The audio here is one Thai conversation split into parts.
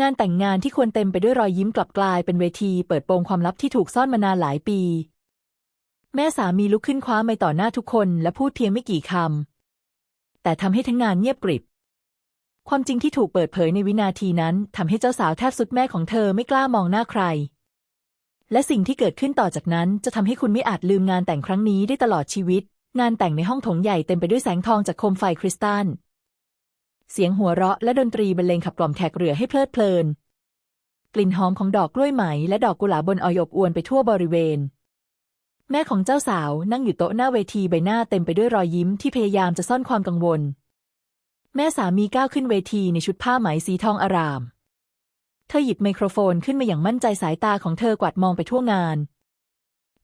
งานแต่งงานที่ควรเต็มไปด้วยรอยยิ้มกลับกลายเป็นเวทีเปิดโปงความลับที่ถูกซ่อนมานานหลายปี แม่สามีลุกขึ้นคว้าไม้ต่อหน้าทุกคนและพูดเพียงไม่กี่คำ แต่ทำให้ทั้งงานเงียบกริบ ความจริงที่ถูกเปิดเผยในวินาทีนั้นทำให้เจ้าสาวแทบสุดแม่ของเธอไม่กล้ามองหน้าใคร และสิ่งที่เกิดขึ้นต่อจากนั้นจะทำให้คุณไม่อาจลืมงานแต่งครั้งนี้ได้ตลอดชีวิต งานแต่งในห้องโถงใหญ่เต็มไปด้วยแสงทองจากโคมไฟคริสตัล เสียงหัวเราะและดนตรีบรรเลงขับกล่อมแขกเรือให้เพลิดเพลิน กลิ่นหอมของดอกกล้วยไหม และดอกกุหลาบบนออยอบอวนไปทั่วบริเวณ แม่ของเจ้าสาวนั่งอยู่โต๊ะหน้าเวทีใบหน้าเต็มไปด้วยรอยยิ้มที่พยายามจะซ่อนความกังวล แม่สามีก้าวขึ้นเวทีในชุดผ้าไหมสีทองอาราม เธอหยิบไมโครโฟนขึ้นมาอย่างมั่นใจสายตาของเธอกวาดมองไปทั่วงาน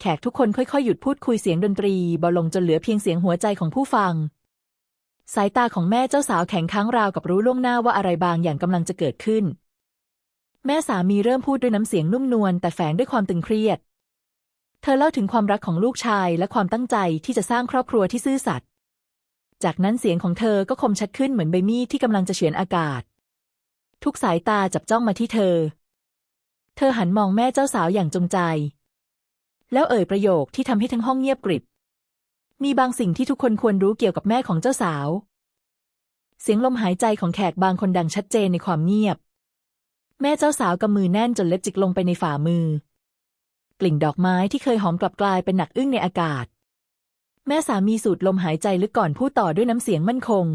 แขกทุกคนค่อยๆ หยุดพูดคุยเสียงดนตรีเบาลงจนเหลือเพียงเสียงหัวใจของผู้ฟัง สายตาของแม่เจ้าสาวแข็งค้างราวกับรู้ล่วงหน้าว่าอะไรบางอย่างกำลังจะเกิดขึ้น แม่สามีเริ่มพูดด้วยน้ำเสียงนุ่มนวลแต่แฝงด้วยความตึงเครียด เธอเล่าถึงความรักของลูกชายและความตั้งใจที่จะสร้างครอบครัวที่ซื่อสัตย์ จากนั้นเสียงของเธอก็คมชัดขึ้นเหมือนใบมีดที่กำลังจะเฉือนอากาศ ทุกสายตาจับจ้องมาที่เธอ เธอหันมองแม่เจ้าสาวอย่างจงใจ แล้วเอ่ยประโยคที่ทำให้ทั้งห้องเงียบกริบ มีบางสิ่งที่ทุกคนควรรู้เกี่ยวกับแม่ของเจ้าสาว เสียงลมหายใจของแขกบางคนดังชัดเจนในความเงียบ แม่เจ้าสาวกำมือแน่นจนเล็บจิกลงไปในฝ่ามือ กลิ่นดอกไม้ที่เคยหอมกลับกลายเป็นหนักอึ้งในอากาศ แม่สามีสูดลมหายใจลึกก่อนพูดต่อด้วยน้ำเสียงมั่นคง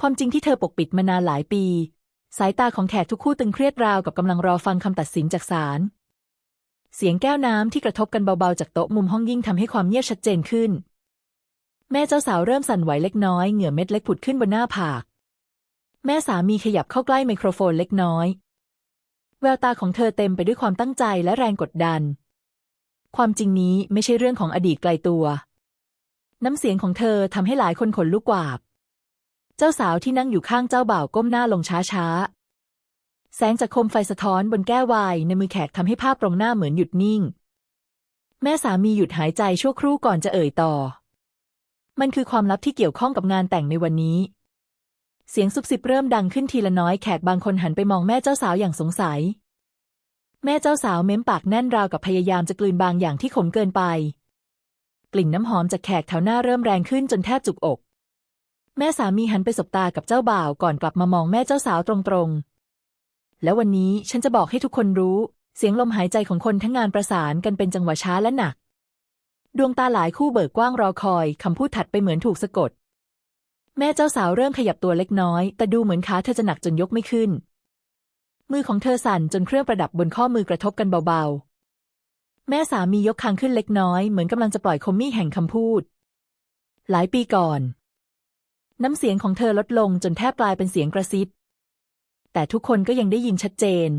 ความจริงที่เธอปกปิดมานานหลายปี สายตาของแขกทุกคู่ตึงเครียดราวกับกำลังรอฟังคำตัดสินจากศาล เสียงแก้วน้ำที่กระทบกันเบาๆจากโต๊ะมุมห้องยิ่งทำให้ความเงียบชัดเจนขึ้น แม่เจ้าสาวเริ่มสั่นไหวเล็กน้อยเหงื่อเม็ดเล็กผุดขึ้นบนหน้าผาก แม่สามีขยับเข้าใกล้ไมโครโฟนเล็กน้อย แววตาของเธอเต็มไปด้วยความตั้งใจและแรงกดดัน ความจริงนี้ไม่ใช่เรื่องของอดีตไกลตัว น้ำเสียงของเธอทำให้หลายคนขนลุกกวาบ เจ้าสาวที่นั่งอยู่ข้างเจ้าบ่าวก้มหน้าลงช้าๆ แสงจากโคมไฟสะท้อนบนแก้วไวน์ในมือแขกทำให้ภาพตรงหน้าเหมือนหยุดนิ่ง แม่สามีหยุดหายใจชั่วครู่ก่อนจะเอ่ยต่อ มันคือความลับที่เกี่ยวข้องกับงานแต่งในวันนี้ เสียงซุบซิบเริ่มดังขึ้นทีละน้อยแขกบางคนหันไปมองแม่เจ้าสาวอย่างสงสัย แม่เจ้าสาวเม้มปากแน่นราวกับพยายามจะกลืนบางอย่างที่ขมเกินไป กลิ่นน้ำหอมจากแขกแถวหน้าเริ่มแรงขึ้นจนแทบจุกอก แม่สามีหันไปสบตากับเจ้าบ่าวก่อนกลับมามองแม่เจ้าสาวตรงๆ แล้ววันนี้ฉันจะบอกให้ทุกคนรู้ เสียงลมหายใจของคนทั้งงานประสานกันเป็นจังหวะช้าและหนัก ดวงตาหลายคู่เบิกกว้างรอคอยคำพูดถัดไปเหมือนถูกสะกด แม่เจ้าสาวเริ่มขยับตัวเล็กน้อย แต่ดูเหมือนขาเธอจะหนักจนยกไม่ขึ้น มือของเธอสั่นจนเครื่องประดับบนข้อมือกระทบกันเบาๆ แม่สามียกคางขึ้นเล็กน้อยเหมือนกำลังจะปล่อยคมมี่แห่งคำพูด หลายปีก่อน น้ำเสียงของเธอลดลงจนแทบกลายเป็นเสียงกระซิบ แต่ทุกคนก็ยังได้ยินชัดเจน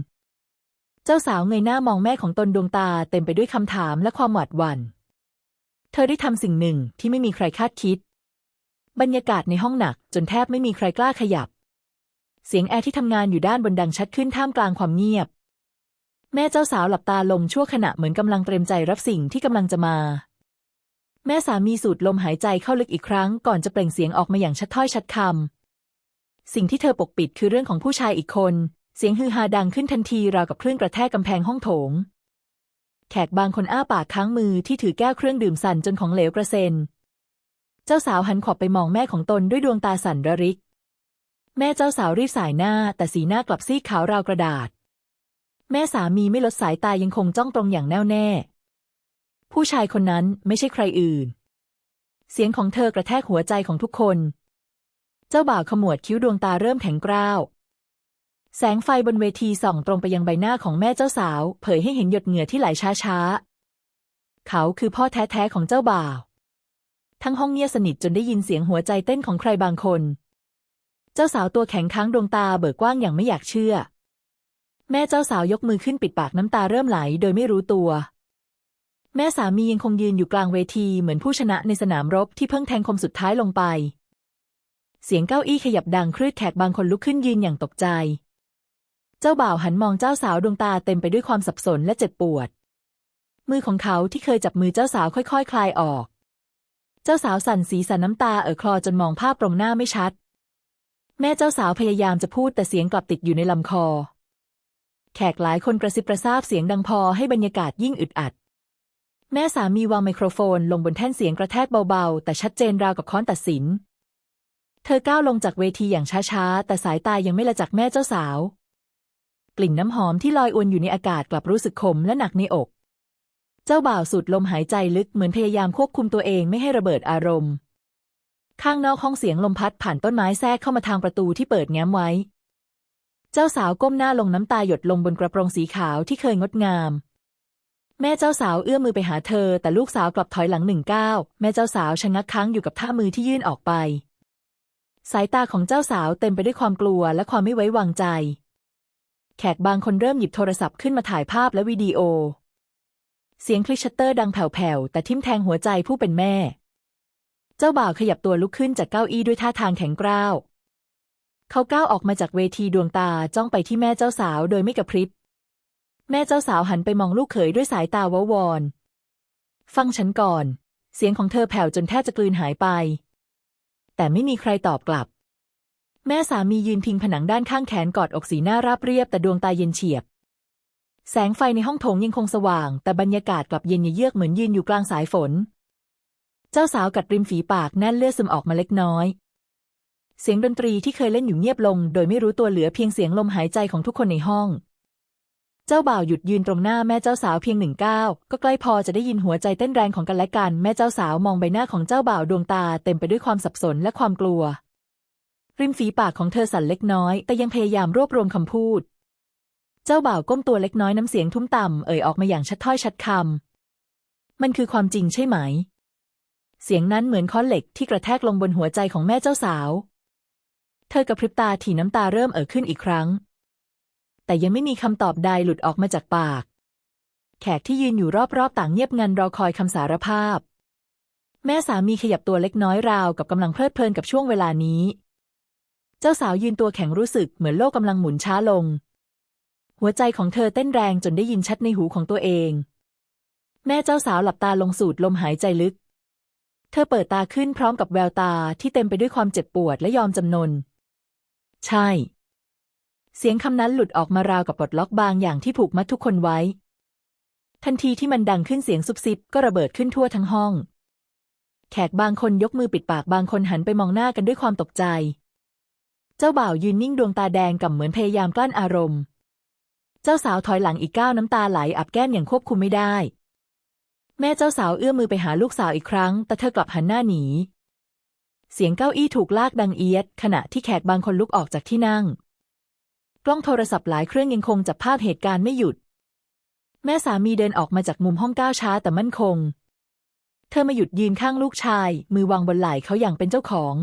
เจ้าสาวเงยหน้ามองแม่ของตนดวงตาเต็มไปด้วยคำถามและความหวาดหวัน่น เธอได้ทำสิ่งหนึ่งที่ไม่มีใครคาดคิด บรรยากาศในห้องหนักจนแทบไม่มีใครกล้าขยับ เสียงแอร์ที่ทำงานอยู่ด้านบนดังชัดขึ้นท่ามกลางความเงียบ แม่เจ้าสาวหลับตาลงชั่วขณะเหมือนกำลังเตรียมใจรับสิ่งที่กำลังจะมาแม่สามีสูดลมหายใจเข้าลึกอีกครั้งก่อนจะเปล่งเสียงออกมาอย่างชัดถ้อยชัดคำ สิ่งที่เธอปกปิดคือเรื่องของผู้ชายอีกคน เสียงฮือฮาดังขึ้นทันทีราวกับเครื่องกระแทกกำแพงห้องโถง แขกบางคนอ้าปากค้างมือที่ถือแก้วเครื่องดื่มสั่นจนของเหลวกระเซ็น เจ้าสาวหันขอบไปมองแม่ของตนด้วยดวงตาสั่นระริก แม่เจ้าสาวรีบสายหน้า แต่สีหน้ากลับซีดขาวราวกระดาษ แม่สามีไม่ลดสายตายังคงจ้องตรงอย่างแน่วแน่ ผู้ชายคนนั้นไม่ใช่ใครอื่น เสียงของเธอกระแทกหัวใจของทุกคน เจ้าบ่าวขมวดคิ้วดวงตาเริ่มแข็งกร้าว แสงไฟบนเวทีส่องตรงไปยังใบหน้าของแม่เจ้าสาว เผยให้เห็นหยดเหงื่อที่ไหลช้าๆ เขาคือพ่อแท้ๆของเจ้าบ่าว ทั้งห้องเงียบสนิทจนได้ยินเสียงหัวใจเต้นของใครบางคน เจ้าสาวตัวแข็งค้างดวงตาเบิกกว้างอย่างไม่อยากเชื่อ แม่เจ้าสาวยกมือขึ้นปิดปากน้ำตาเริ่มไหลโดยไม่รู้ตัวแม่สามียังคงยืนอยู่กลางเวทีเหมือนผู้ชนะในสนามรบที่เพิ่งแทงคมสุดท้ายลงไป เสียงเก้าอี้ขยับดังคลืดแขกบางคนลุกขึ้นยืนอย่างตกใจ เจ้าบ่าวหันมองเจ้าสาวดวงตาเต็มไปด้วยความสับสนและเจ็บปวด มือของเขาที่เคยจับมือเจ้าสาวค่อยๆคลายออก เจ้าสาวสั่นสีสันน้ำตาเอ่อคลอจนมองภาพตรงหน้าไม่ชัด แม่เจ้าสาวพยายามจะพูดแต่เสียงกลับติดอยู่ในลำคอ แขกหลายคนกระซิบกระซาบเสียงดังพอให้บรรยากาศยิ่งอึดอัดแม่สามีวางไมโครโฟนลงบนแท่นเสียงกระแทกเบาๆ แต่ชัดเจนราวกับค้อนตัดสิน เธอก้าวลงจากเวทีอย่างช้าๆ แต่สายตายังไม่ละจากแม่เจ้าสาว กลิ่นน้ำหอมที่ลอยอวนอยู่ในอากาศกลับรู้สึกขมและหนักในอก เจ้าบ่าวสูดลมหายใจลึกเหมือนพยายามควบคุมตัวเองไม่ให้ระเบิดอารมณ์ ข้างนอกห้องเสียงลมพัดผ่านต้นไม้แทรกเข้ามาทางประตูที่เปิดแง้มไว้ เจ้าสาวก้มหน้าลงน้ำตาหยดลงบนกระโปรงสีขาวที่เคยงดงาม แม่เจ้าสาวเอื้อมมือไปหาเธอ แต่ลูกสาวกลับถอยหลังหนึ่งก้าวแม่เจ้าสาวชะงักค้างอยู่กับท่ามือที่ยื่นออกไป สายตาของเจ้าสาวเต็มไปด้วยความกลัวและความไม่ไว้วางใจ แขกบางคนเริ่มหยิบโทรศัพท์ขึ้นมาถ่ายภาพและวิดีโอ เสียงคลิชเตอร์ดังแผ่วๆ แต่ทิ่มแทงหัวใจผู้เป็นแม่ เจ้าบ่าวขยับตัวลุกขึ้นจากเก้าอี้ด้วยท่าทางแข็งกร้าว เขาก้าวออกมาจากเวทีดวงตาจ้องไปที่แม่เจ้าสาวโดยไม่กระพริบ แม่เจ้าสาวหันไปมองลูกเขยด้วยสายตาวาวอน ฟังฉันก่อน เสียงของเธอแผ่วจนแทบจะกลืนหายไป แต่ไม่มีใครตอบกลับ แม่สามียืนพิงผนังด้านข้างแขนกอดอกสีหน้าราบเรียบแต่ดวงตาเย็นเฉียบ แสงไฟในห้องโถงยังคงสว่าง แต่บรรยากาศกลับเย็นเยือกเหมือนยืนอยู่กลางสายฝน เจ้าสาวกัดริมฝีปากแน่นเลือดซึมออกมาเล็กน้อย เสียงดนตรีที่เคยเล่นอยู่เงียบลง โดยไม่รู้ตัวเหลือเพียงเสียงลมหายใจของทุกคนในห้อง เจ้าบ่าวหยุดยืนตรงหน้าแม่เจ้าสาวเพียงหนึ่งก้าวก็ใกล้พอจะได้ยินหัวใจเต้นแรงของกันและกัน แม่เจ้าสาวมองใบหน้าของเจ้าบ่าวดวงตาเต็มไปด้วยความสับสนและความกลัว ริมฝีปากของเธอสั่นเล็กน้อย แต่ยังพยายามรวบรวมคำพูด เจ้าบ่าวก้มตัวเล็กน้อยน้ำเสียงทุ้มต่ำเอ่ยออกมาอย่างชัดถ้อยชัดคำมันคือความจริงใช่ไหม เสียงนั้นเหมือนค้อนเหล็กที่กระแทกลงบนหัวใจของแม่เจ้าสาว เธอกระพริบตาถี่น้ำตาเริ่มเอ่อขึ้นอีกครั้ง แต่ยังไม่มีคำตอบใดหลุดออกมาจากปาก แขกที่ยืนอยู่รอบๆ ต่างเงียบงันรอคอยคำสารภาพ แม่สามีขยับตัวเล็กน้อยราวกับกำลังเพลิดเพลินกับช่วงเวลานี้ เจ้าสาวยืนตัวแข็งรู้สึกเหมือนโลกกำลังหมุนช้าลง หัวใจของเธอเต้นแรงจนได้ยินชัดในหูของตัวเอง แม่เจ้าสาวหลับตาลงสูดลมหายใจลึก เธอเปิดตาขึ้นพร้อมกับแววตาที่เต็มไปด้วยความเจ็บปวดและยอมจำนน ใช่ เสียงคำนั้นหลุดออกมาราวกับปลดล็อกบางอย่างที่ผูกมัดทุกคนไว้ ทันทีที่มันดังขึ้นเสียงซุบซิบก็ระเบิดขึ้นทั่วทั้งห้อง แขกบางคนยกมือปิดปากบางคนหันไปมองหน้ากันด้วยความตกใจ เจ้าบ่าวยืนนิ่งดวงตาแดงก่ำเหมือนพยายามกลั้นอารมณ์ เจ้าสาวถอยหลังอีกก้าวน้ำตาไหลอับแก้มอย่างควบคุมไม่ได้ แม่เจ้าสาวเอื้อมมือไปหาลูกสาวอีกครั้ง แต่เธอกลับหันหน้าหนี เสียงเก้าอี้ถูกลากดังเอียด ขณะที่แขกบางคนลุกออกจากที่นั่ง กล้องโทรศัพท์หลายเครื่องยังคงจับภาพเหตุการณ์ไม่หยุด แม่สามีเดินออกมาจากมุมห้องก้าวช้าแต่มั่นคง เธอมาหยุดยืนข้างลูกชาย มือวางบนไหล่เขาอย่างเป็นเจ้าของ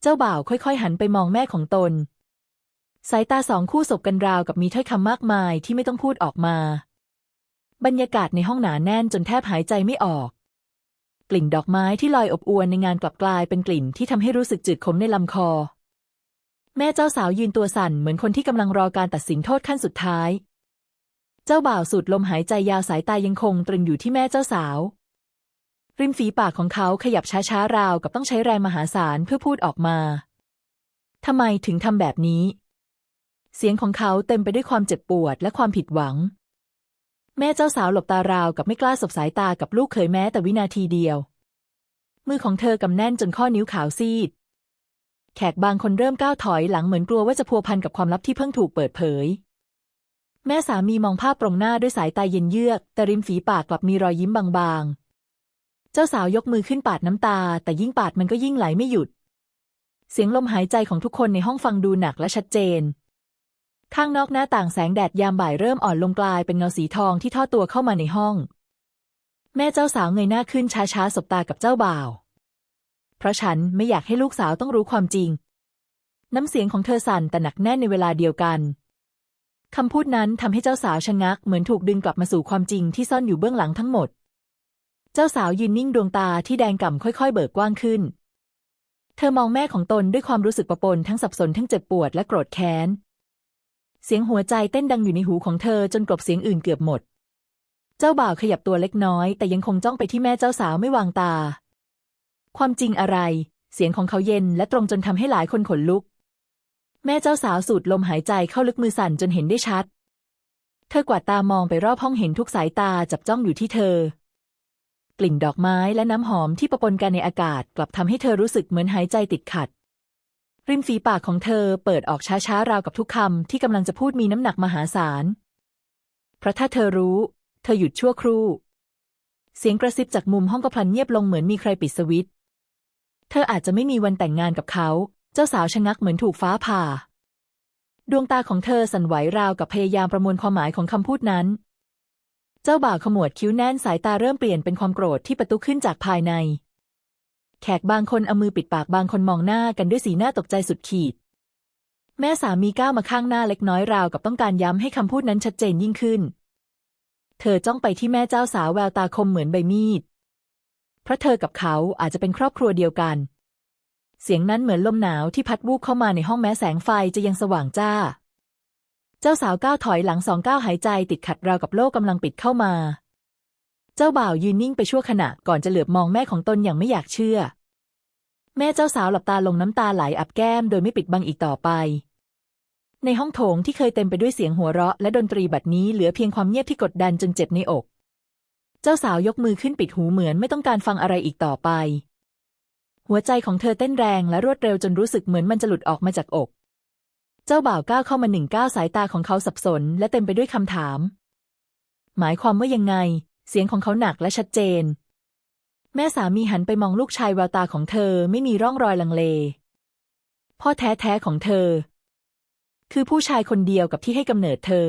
เจ้าบ่าวค่อยๆ หันไปมองแม่ของตน สายตาสองคู่สบกันราวกับมีถ้อยคำมากมายที่ไม่ต้องพูดออกมา บรรยากาศในห้องหนาแน่นจนแทบหายใจไม่ออก กลิ่นดอกไม้ที่ลอยอบอวลในงานกลับกลายเป็นกลิ่นที่ทำให้รู้สึกจืดขมในลำคอ แม่เจ้าสาวยืนตัวสั่นเหมือนคนที่กำลังรอการตัดสินโทษขั้นสุดท้าย เจ้าบ่าวสูดลมหายใจยาวสายตายังคงตรึงอยู่ที่แม่เจ้าสาว ริมฝีปากของเขาขยับช้าๆราวกับต้องใช้แรงมหาศาลเพื่อพูดออกมาทำไมถึงทำแบบนี้ เสียงของเขาเต็มไปด้วยความเจ็บปวดและความผิดหวัง แม่เจ้าสาวหลบตาราวกับไม่กล้าสบสายตากับลูกเขยแม้แต่วินาทีเดียว มือของเธอกำแน่นจนข้อนิ้วขาวซีด แขกบางคนเริ่มก้าวถอยหลังเหมือนกลัวว่าจะพัวพันกับความลับที่เพิ่งถูกเปิดเผย แม่สามีมองภาพตรงหน้าด้วยสายตาเย็นเยือก แต่ริมฝีปากกลับมีรอยยิ้มบางๆ เจ้าสาวยกมือขึ้นปาดน้ำตา แต่ยิ่งปาดมันก็ยิ่งไหลไม่หยุด เสียงลมหายใจของทุกคนในห้องฟังดูหนักและชัดเจน ข้างนอกหน้าต่างแสงแดดยามบ่ายเริ่มอ่อนลงกลายเป็นเงาสีทองที่ทอดตัวเข้ามาในห้อง แม่เจ้าสาวเงยหน้าขึ้นช้าๆสบตากับเจ้าบ่าว เพราะฉันไม่อยากให้ลูกสาวต้องรู้ความจริง น้ำเสียงของเธอสั่นแต่หนักแน่นในเวลาเดียวกันคำพูดนั้นทำให้เจ้าสาวชะงักเหมือนถูกดึงกลับมาสู่ความจริงที่ซ่อนอยู่เบื้องหลังทั้งหมด เจ้าสาวยืนนิ่งดวงตาที่แดงก่ำค่อย ๆ เบิกกว้างขึ้น เธอมองแม่ของตนด้วยความรู้สึกประปนทั้งสับสนทั้งเจ็บปวดและโกรธแค้น เสียงหัวใจเต้นดังอยู่ในหูของเธอจนกลบเสียงอื่นเกือบหมด เจ้าบ่าวขยับตัวเล็กน้อย แต่ยังคงจ้องไปที่แม่เจ้าสาวไม่วางตา ความจริงอะไร เสียงของเขาเย็นและตรงจนทำให้หลายคนขนลุก แม่เจ้าสาวสูดลมหายใจเข้าลึกมือสั่นจนเห็นได้ชัด เธอกวาดตามองไปรอบห้องเห็นทุกสายตาจับจ้องอยู่ที่เธอ กลิ่นดอกไม้และน้ำหอมที่ปะปนกันในอากาศกลับทำให้เธอรู้สึกเหมือนหายใจติดขัด ริมฝีปากของเธอเปิดออกช้าๆราวกับทุกคำที่กำลังจะพูดมีน้ำหนักมหาศาล เพราะถ้าเธอรู้ เธอหยุดชั่วครู่เสียงกระซิบจากมุมห้องก็พลันเงียบลงเหมือนมีใครปิดสวิตช์ เธออาจจะไม่มีวันแต่งงานกับเขา เจ้าสาวชะงักเหมือนถูกฟ้าผ่า ดวงตาของเธอสั่นไหวราวกับพยายามประมวลความหมายของคำพูดนั้น เจ้าบ่าวขมวดคิ้วแน่นสายตาเริ่มเปลี่ยนเป็นความโกรธที่ประตุขึ้นจากภายใน แขกบางคนเอามือปิดปากบางคนมองหน้ากันด้วยสีหน้าตกใจสุดขีด แม่สามีก้าวมาข้างหน้าเล็กน้อยราวกับต้องการย้ำให้คำพูดนั้นชัดเจนยิ่งขึ้น เธอจ้องไปที่แม่เจ้าสาวแววตาคมเหมือนใบมีด เพราะเธอกับเขาอาจจะเป็นครอบครัวเดียวกัน เสียงนั้นเหมือนลมหนาวที่พัดวูบเข้ามาในห้องแม้แสงไฟจะยังสว่างจ้า เจ้าสาวก้าวถอยหลังสองก้าวหายใจติดขัดราวกับโลกกำลังปิดเข้ามา เจ้าบ่าวยืนนิ่งไปชั่วขณะก่อนจะเหลือบมองแม่ของตนอย่างไม่อยากเชื่อ แม่เจ้าสาวหลับตาลงน้ำตาไหลอับแก้มโดยไม่ปิดบังอีกต่อไปในห้องโถงที่เคยเต็มไปด้วยเสียงหัวเราะและดนตรีบัดนี้เหลือเพียงความเงียบที่กดดันจนเจ็บในอก เจ้าสาวยกมือขึ้นปิดหูเหมือนไม่ต้องการฟังอะไรอีกต่อไป หัวใจของเธอเต้นแรงและรวดเร็วจนรู้สึกเหมือนมันจะหลุดออกมาจากอก เจ้าบ่าวก้าวเข้ามาหนึ่งก้าวสายตาของเขาสับสน และเต็มไปด้วยคำถาม หมายความว่ายังไง เสียงของเขาหนักและชัดเจน แม่สามีหันไปมองลูกชายแววตาของเธอไม่มีร่องรอยลังเล พ่อแท้ๆของเธอ คือผู้ชายคนเดียวกับที่ให้กำเนิดเธอ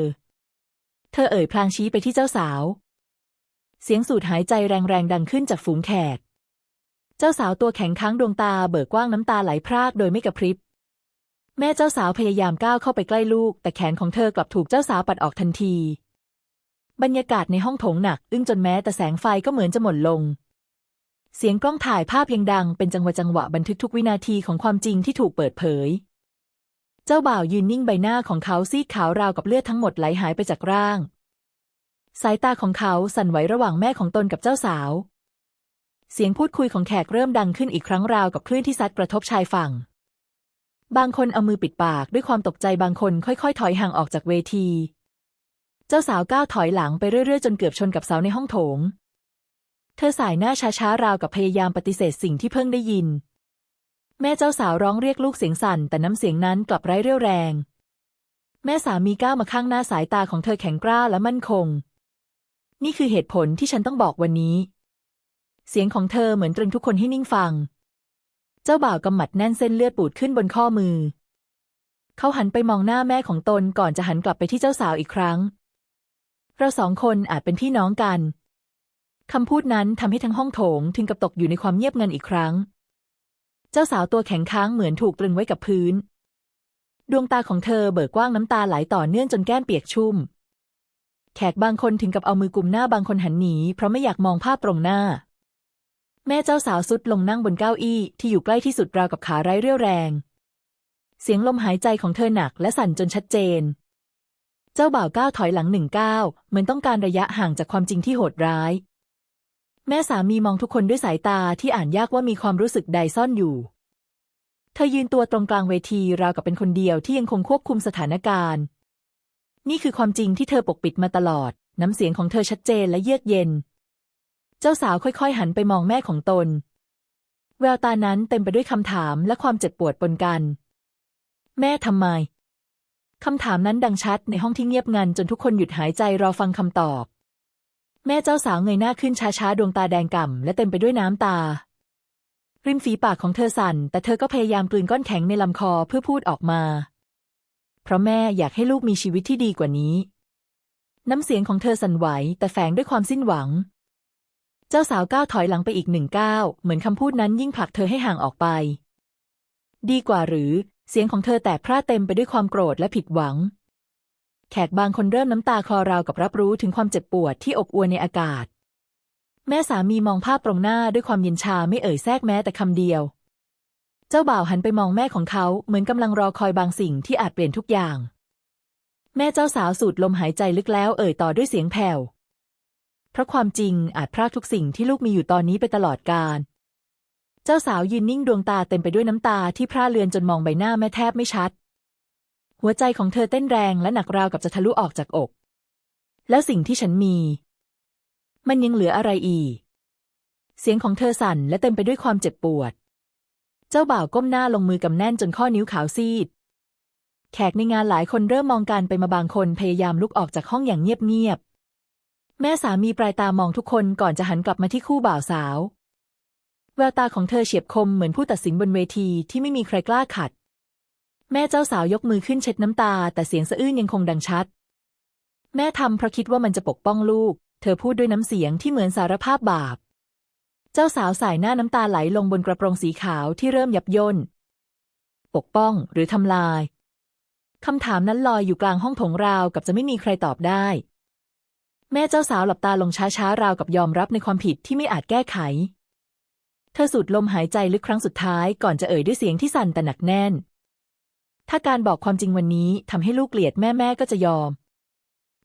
เธอเอ่ยพลางชี้ไปที่เจ้าสาว เสียงสูดหายใจแรงๆดังขึ้นจากฝูงแขก เจ้าสาวตัวแข็งค้างดวงตาเบิกกว้างน้ำตาไหลพรากโดยไม่กระพริบ แม่เจ้าสาวพยายามก้าวเข้าไปใกล้ลูก แต่แขนของเธอกลับถูกเจ้าสาวปัดออกทันที บรรยากาศในห้องโถงหนัก อึ้งจนแม้แต่แสงไฟก็เหมือนจะหมดลง เสียงกล้องถ่ายภาพยังดัง เป็นจังหวะจังหวะบันทึกทุกวินาทีของความจริงที่ถูกเปิดเผย เจ้าบ่าวยืนนิ่งใบหน้าของเขาซีดขาวราวกับเลือดทั้งหมดไหลหายไปจากร่าง สายตาของเขาสั่นไหวระหว่างแม่ของตนกับเจ้าสาว เสียงพูดคุยของแขกเริ่มดังขึ้นอีกครั้งราวกับคลื่นที่ซัดกระทบชายฝั่ง บางคนเอามือปิดปากด้วยความตกใจบางคนค่อยๆ ถอยห่างออกจากเวที เจ้าสาวก้าวถอยหลังไปเรื่อยๆ จนเกือบชนกับเสาในห้องโถง เธอสายหน้าช้าๆราวกับพยายามปฏิเสธสิ่งที่เพิ่งได้ยิน แม่เจ้าสาวร้องเรียกลูกเสียงสั่น แต่น้ำเสียงนั้นกลับไร้เรี่ยวแรง แม่สามีก้าวมาข้างหน้าสายตาของเธอแข็งกร้าวและมั่นคง นี่คือเหตุผลที่ฉันต้องบอกวันนี้ เสียงของเธอเหมือนตรึงทุกคนให้นิ่งฟัง เจ้าบ่าวกำหมัดแน่นเส้นเลือดปูดขึ้นบนข้อมือ เขาหันไปมองหน้าแม่ของตนก่อนจะหันกลับไปที่เจ้าสาวอีกครั้ง เราสองคนอาจเป็นพี่น้องกันคำพูดนั้นทำให้ทั้งห้องโถงถึงกับตกอยู่ในความเงียบงันอีกครั้ง เจ้าสาวตัวแข็งค้างเหมือนถูกตรึงไว้กับพื้น ดวงตาของเธอเบิกกว้างน้ำตาไหลต่อเนื่องจนแก้มเปียกชุ่ม แขกบางคนถึงกับเอามือกุมหน้าบางคนหันหนี เพราะไม่อยากมองภาพตรงหน้า แม่เจ้าสาวสุดลงนั่งบนเก้าอี้ที่อยู่ใกล้ที่สุดราวกับขาไร้เรี่ยวแรง เสียงลมหายใจของเธอหนักและสั่นจนชัดเจน เจ้าบ่าวก้าวถอยหลังหนึ่งก้าวเหมือนต้องการระยะห่างจากความจริงที่โหดร้าย แม่สามีมองทุกคนด้วยสายตาที่อ่านยากว่ามีความรู้สึกใดซ่อนอยู่ เธอยืนตัวตรงกลางเวทีราวกับเป็นคนเดียวที่ยังคงควบคุมสถานการณ์ นี่คือความจริงที่เธอปกปิดมาตลอด น้ำเสียงของเธอชัดเจนและเยือกเย็น เจ้าสาวค่อยๆ หันไปมองแม่ของตน แววตานั้นเต็มไปด้วยคำถามและความเจ็บปวดปนกัน แม่ทำไมคำถามนั้นดังชัดในห้องที่เงียบงันจนทุกคนหยุดหายใจรอฟังคำตอบ แม่เจ้าสาวเงยหน้าขึ้นช้าๆ ดวงตาแดงก่ำและเต็มไปด้วยน้ำตา ริมฝีปากของเธอสั่น แต่เธอก็พยายามกลืนก้อนแข็งในลำคอเพื่อพูดออกมา เพราะแม่อยากให้ลูกมีชีวิตที่ดีกว่านี้ น้ำเสียงของเธอสั่นไหว แต่แฝงด้วยความสิ้นหวัง เจ้าสาวก้าวถอยหลังไปอีกหนึ่งก้าวเหมือนคำพูดนั้นยิ่งผลักเธอให้ห่างออกไป ดีกว่าหรือ เสียงของเธอแตกพร่าเต็มไปด้วยความโกรธและผิดหวัง แขกบางคนเริ่มน้ำตาคลอราวกับรับรู้ถึงความเจ็บปวดที่อบอวลในอากาศ แม่สามีมองภาพตรงหน้าด้วยความเย็นชาไม่เอ่ยแทรกแม้แต่คำเดียว เจ้าบ่าวหันไปมองแม่ของเขาเหมือนกำลังรอคอยบางสิ่งที่อาจเปลี่ยนทุกอย่าง แม่เจ้าสาวสูดลมหายใจลึกแล้วเอ่ยต่อด้วยเสียงแผ่ว เพราะความจริงอาจพรากทุกสิ่งที่ลูกมีอยู่ตอนนี้ไปตลอดกาล เจ้าสาวยืนนิ่งดวงตาเต็มไปด้วยน้ำตาที่พร่าเลือนจนมองใบหน้าแม่แทบไม่ชัด หัวใจของเธอเต้นแรงและหนักราวกับจะทะลุออกจากอก แล้วสิ่งที่ฉันมี มันยังเหลืออะไรอีกเสียงของเธอสั่นและเต็มไปด้วยความเจ็บปวด เจ้าบ่าวก้มหน้าลงมือกำแน่นจนข้อนิ้วขาวซีด แขกในงานหลายคนเริ่มมองการไปมาบางคนพยายามลุกออกจากห้องอย่างเงียบๆ แม่สามีปลายตามองทุกคนก่อนจะหันกลับมาที่คู่บ่าวสาว แววตาของเธอเฉียบคมเหมือนผู้ตัดสินบนเวทีที่ไม่มีใครกล้าขัด แม่เจ้าสาวยกมือขึ้นเช็ดน้ำตา แต่เสียงสะอื้นยังคงดังชัด แม่ทำเพราะคิดว่ามันจะปกป้องลูก เธอพูดด้วยน้ำเสียงที่เหมือนสารภาพบาป จ้าสาวสายหน้าน้ำตาไหลลงบนกระโปรงสีขาวที่เริ่มยับย่น ปกป้องหรือทำลาย คำถามนั้นลอยอยู่กลางห้องถงราวกับจะไม่มีใครตอบได้ แม่เจ้าสาวหลับตาลงช้าๆราวกับยอมรับในความผิดที่ไม่อาจแก้ไข เธอสูดลมหายใจลึกครั้งสุดท้ายก่อนจะเอ่ยด้วยเสียงที่สั่นแต่หนักแน่น ถ้าการบอกความจริงวันนี้ทำให้ลูกเกลียดแม่แม่ก็จะยอม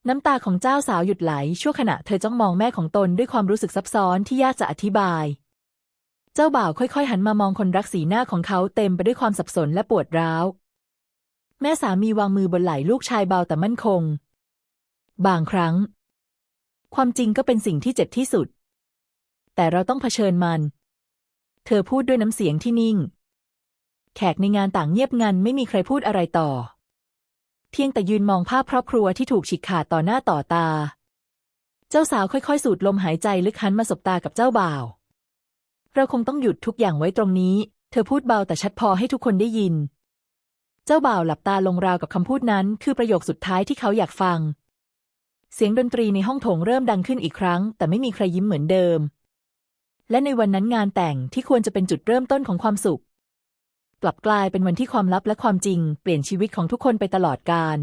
น้ำตาของเจ้าสาวหยุดไหล ชั่วขณะเธอจ้องมองแม่ของตนด้วยความรู้สึกซับซ้อนที่ยากจะอธิบาย เจ้าบ่าวค่อยๆ หันมามองคนรักสีหน้าของเขาเต็มไปด้วยความสับสนและปวดร้าว แม่สามีวางมือบนไหล่ลูกชายเบาแต่มั่นคง บางครั้ง ความจริงก็เป็นสิ่งที่เจ็บที่สุด แต่เราต้องเผชิญมัน เธอพูดด้วยน้ำเสียงที่นิ่ง แขกในงานต่างเงียบงันไม่มีใครพูดอะไรต่อ เพียงแต่ยืนมองภาพครอบครัวที่ถูกฉีกขาดต่อหน้าต่อตา เจ้าสาวค่อยๆ สูดลมหายใจลึกหันมาสบตากับเจ้าบ่าว เราคงต้องหยุดทุกอย่างไว้ตรงนี้ เธอพูดเบาแต่ชัดพอให้ทุกคนได้ยิน เจ้าบ่าวหลับตาลงราวกับคำพูดนั้น คือประโยคสุดท้ายที่เขาอยากฟัง เสียงดนตรีในห้องโถงเริ่มดังขึ้นอีกครั้ง แต่ไม่มีใครยิ้มเหมือนเดิม และในวันนั้นงานแต่งที่ควรจะเป็นจุดเริ่มต้นของความสุข กลับกลายเป็นวันที่ความลับและความจริง เปลี่ยนชีวิตของทุกคนไปตลอดกาล